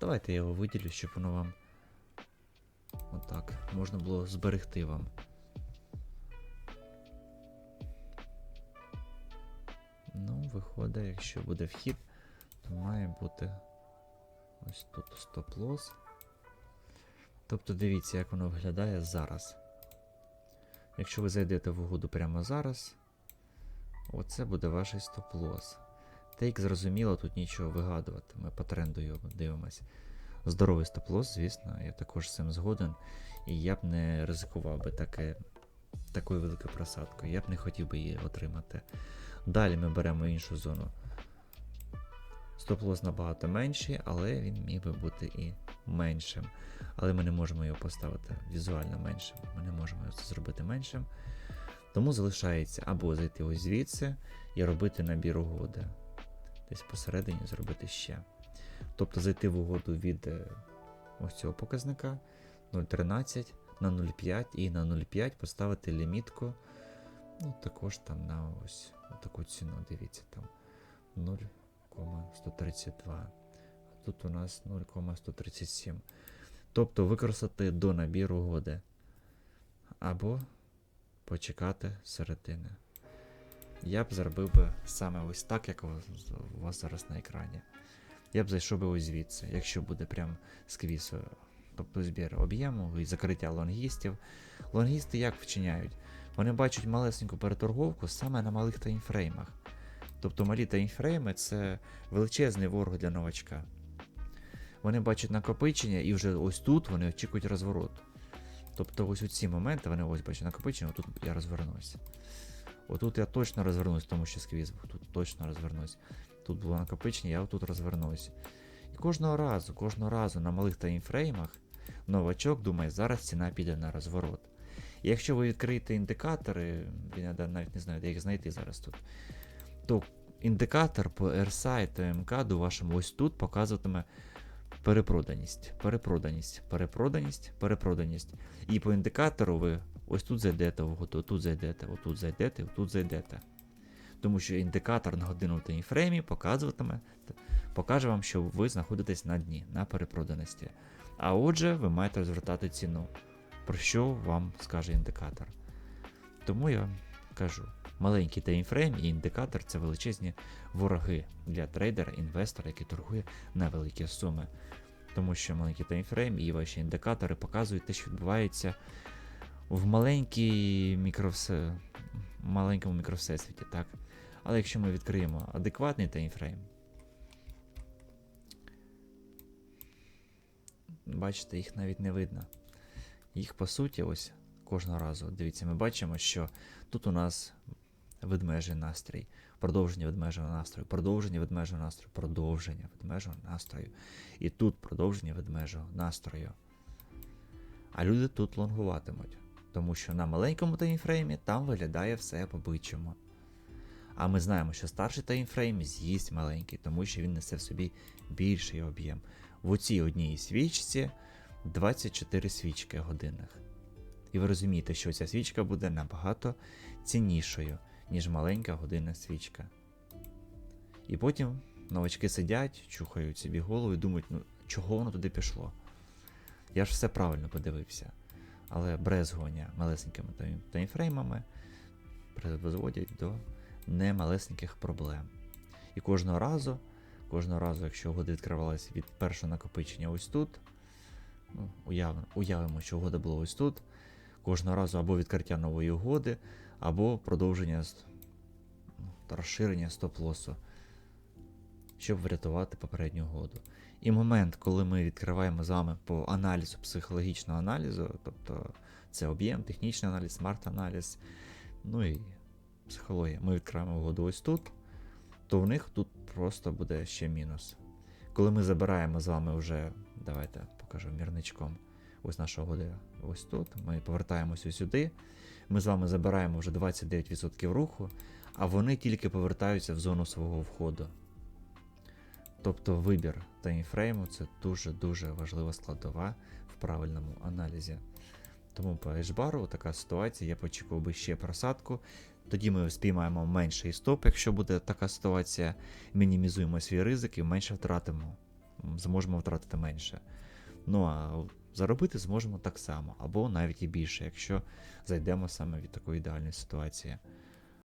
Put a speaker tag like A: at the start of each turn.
A: Давайте я його виділю, щоб воно вам. Отак. Можна було зберегти вам. Ну, виходить, якщо буде вхід, то має бути ось тут стоп-лосс. Тобто дивіться, як воно виглядає зараз. Якщо ви зайдете в угоду прямо зараз, оце буде ваш стоп-лосс. Тейк зрозуміло, тут нічого вигадувати. Ми по тренду його дивимося. Здоровий стоп-лосс, звісно, я також з цим згоден. І я б не ризикував би таке, такою великою просадкою. Я б не хотів би її отримати. Далі ми беремо іншу зону. Стоп-лосс набагато менший, але він міг би бути і меншим. Але ми не можемо його поставити візуально меншим. Ми не можемо це зробити меншим. Тому залишається або зайти ось звідси і робити набір угоди. Десь посередині зробити ще. Тобто зайти в угоду від е, ось цього показника 0.13 на 0.5 і на 0.5 поставити лімітку. Ну, також там на ось таку ціну, дивіться, там 0,132. А тут у нас 0,137. Тобто використати до набіру угоди. Або почекати середини. Я б зробив би саме ось так, як у вас, зараз на екрані. Я б зайшов би ось звідси, якщо буде прям сквіз, е, тобто збір об'єму і закриття лонгістів. Лонгісти як вчиняють? Вони бачать малесеньку переторговку саме на малих таймфреймах. Тобто малі таймфрейми це величезний ворог для новачка. Вони бачать накопичення і вже ось тут вони очікують розворот. Тобто ось у ці моменти вони ось бачать накопичення, отут я розвернуся. Отут я точно розвернусь, тому що сквіз був, тут точно розвернусь. Тут було накопичення, я отут розвернусь. І кожного разу, кожного разу на малих таймфреймах новачок думає, зараз ціна піде на розворот. І якщо ви відкриєте індикатори, я навіть не знаю, де їх знайти зараз тут, то індикатор по RSI та МК до вашому ось тут показуватиме перепроданість, перепроданість, перепроданість, перепроданість. І по індикатору ви ось тут зайдете в угоду, тут зайдете, отут зайдете, отут зайдете. Тому що індикатор на годину таймфреймі показуватиме, покаже вам, що ви знаходитесь на дні, на перепроданості. А отже, ви маєте розвертати ціну, про що вам скаже індикатор. Тому я кажу, маленький таймфрейм і індикатор це величезні вороги для трейдера, інвестора, який торгує на великі суми. Тому що маленький таймфрейм і ваші індикатори показують те, що відбувається в маленькій мікровсе... маленькому мікровсесвіті. так? Але якщо ми відкриємо адекватний таймфрейм, бачите, їх навіть не видно. Їх по суті, ось кожного разу. Дивіться, ми бачимо, що тут у нас ведмежий настрій, продовження ведмежого настрою, продовження ведмежого настрою, продовження ведмежого настрою. І тут продовження ведмежого настрою. А люди тут лонгуватимуть, тому що на маленькому таймфреймі там виглядає все по-бичому. А ми знаємо, що старший таймфрейм з'їсть маленький, тому що він несе в собі більший об'єм. В оцій одній свічці 24 свічки годинних. І ви розумієте, що ця свічка буде набагато ціннішою, ніж маленька годинна свічка. І потім новачки сидять, чухають собі голову і думають, ну чого воно туди пішло? Я ж все правильно подивився. Але брезгування малесенькими таймфреймами призводять до немалесеньких проблем. І кожного разу, кожного разу, якщо угода відкривалася від першого накопичення ось тут, ну, уявимо, уявимо, що угода була ось тут, кожного разу або відкриття нової угоди, або продовження ну, розширення стоп-лосу, щоб врятувати попередню угоду. І момент, коли ми відкриваємо з вами по аналізу, психологічного аналізу, тобто це об'єм, технічний аналіз, смарт-аналіз, ну і психологія. Ми відкриваємо угоду ось тут, то в них тут просто буде ще мінус. Коли ми забираємо з вами вже, давайте покажу мірничком, ось наша угода ось тут, ми повертаємося сюди, ми з вами забираємо вже 29% руху, а вони тільки повертаються в зону свого входу. Тобто вибір таймфрейму це дуже-дуже важлива складова в правильному аналізі. Тому по ешбару така ситуація, я б очікував би ще просадку. Тоді ми спіймаємо менший стоп, якщо буде така ситуація, мінімізуємо свій ризик і менше втратимо. зможемо втратити менше. Ну а заробити зможемо так само, або навіть і більше, якщо зайдемо саме від такої ідеальної ситуації.